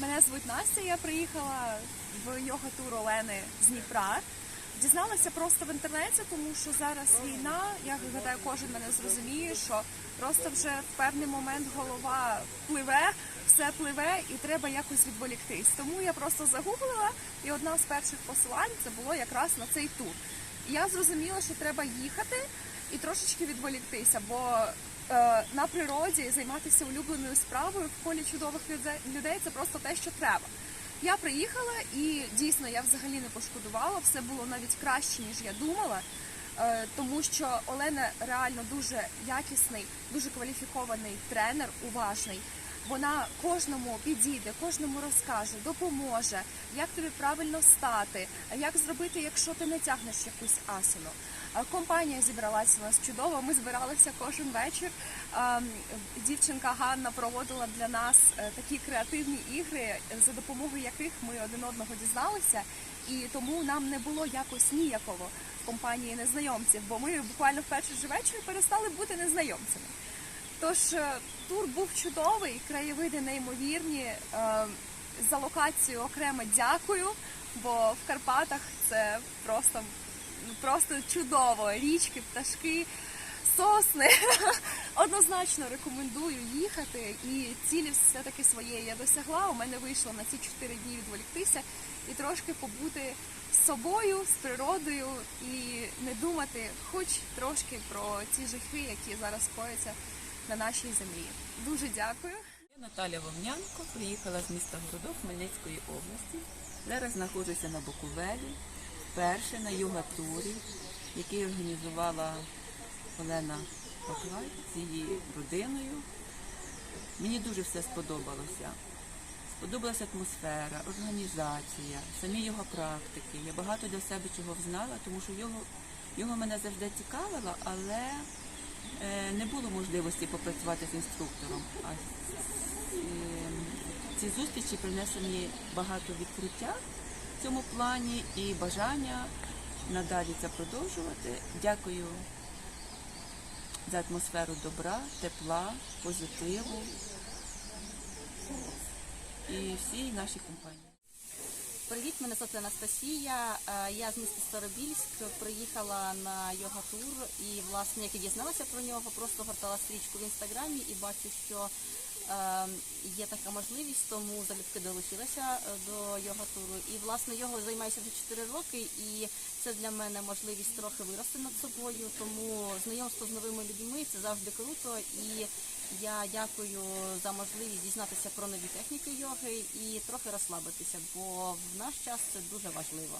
Мене звуть Настя. Я приїхала в йога тур Олени з Дніпра. Дізналася просто в інтернеті, тому що зараз війна. Я гадаю, кожен мене зрозуміє, що просто вже в певний момент голова пливе, все пливе, і треба якось відволіктись. Тому я просто загуглила, і одна з перших посилань це було якраз на цей тур. Я зрозуміла, що треба їхати і трошечки відволіктися, бо на природі займатися улюбленою справою в колі чудових людей це просто те, що треба. Я приїхала і дійсно я взагалі не пошкодувала. Все було навіть краще ніж я думала. е, Тому що Олена реально дуже якісний, дуже кваліфікований тренер, уважний. Вона кожному підійде, кожному розкаже, допоможе, як тобі правильно стати, як зробити, якщо ти не тягнеш якусь асану. Компанія зібралася у нас чудово. Ми збиралися кожен вечір. Дівчинка Ганна проводила для нас е, такі креативні ігри, за допомогою яких ми один одного дізналися, і тому нам не було якось ніяково в компанії незнайомців, бо ми буквально в перший же вечір перестали бути незнайомцями. Тож е, тур був чудовий, краєвиди неймовірні. е, За локацію окремо дякую, бо в Карпатах це просто, просто чудово. Річки, пташки, сосни. Однозначно рекомендую їхати і цілі все-таки своєї я досягла. У мене вийшло на ці чотири дні відволіктися і трошки побути з собою, з природою і не думати хоч трошки про ці жахи, які зараз кояться на нашій землі. Дуже дякую. Наталя Вовнянко приїхала з міста Городок Хмельницької області. Зараз знаходжуся на Буковелі, вперше на йога-турі, який організувала Олена Баклай з її родиною. Мені дуже все сподобалося. Сподобалася атмосфера, організація, самі його практики. Я багато для себе чого знала, тому що його, його мене завжди цікавило, але е, не було можливості попрацювати з інструктором. А е, ці зустрічі принесли мені багато відкриття цьому плані і бажання надалі це продовжувати. Дякую за атмосферу добра, тепла, позитиву і всій нашій компанії. Привіт, мене звати Анастасія. Е, Я з міста Старобільськ приїхала на йога тур і власне як і дізналася про нього, просто гортала стрічку в інстаграмі і бачу, що є така можливість, тому залюбки долучилася е, до йога туру. І власне його займаюся вже 4 роки, і це для мене можливість трохи вирости над собою. Тому знайомство з новими людьми це завжди круто. І я дякую за можливість дізнатися про нові техніки йоги і трохи розслабитися, бо в наш час це дуже важливо.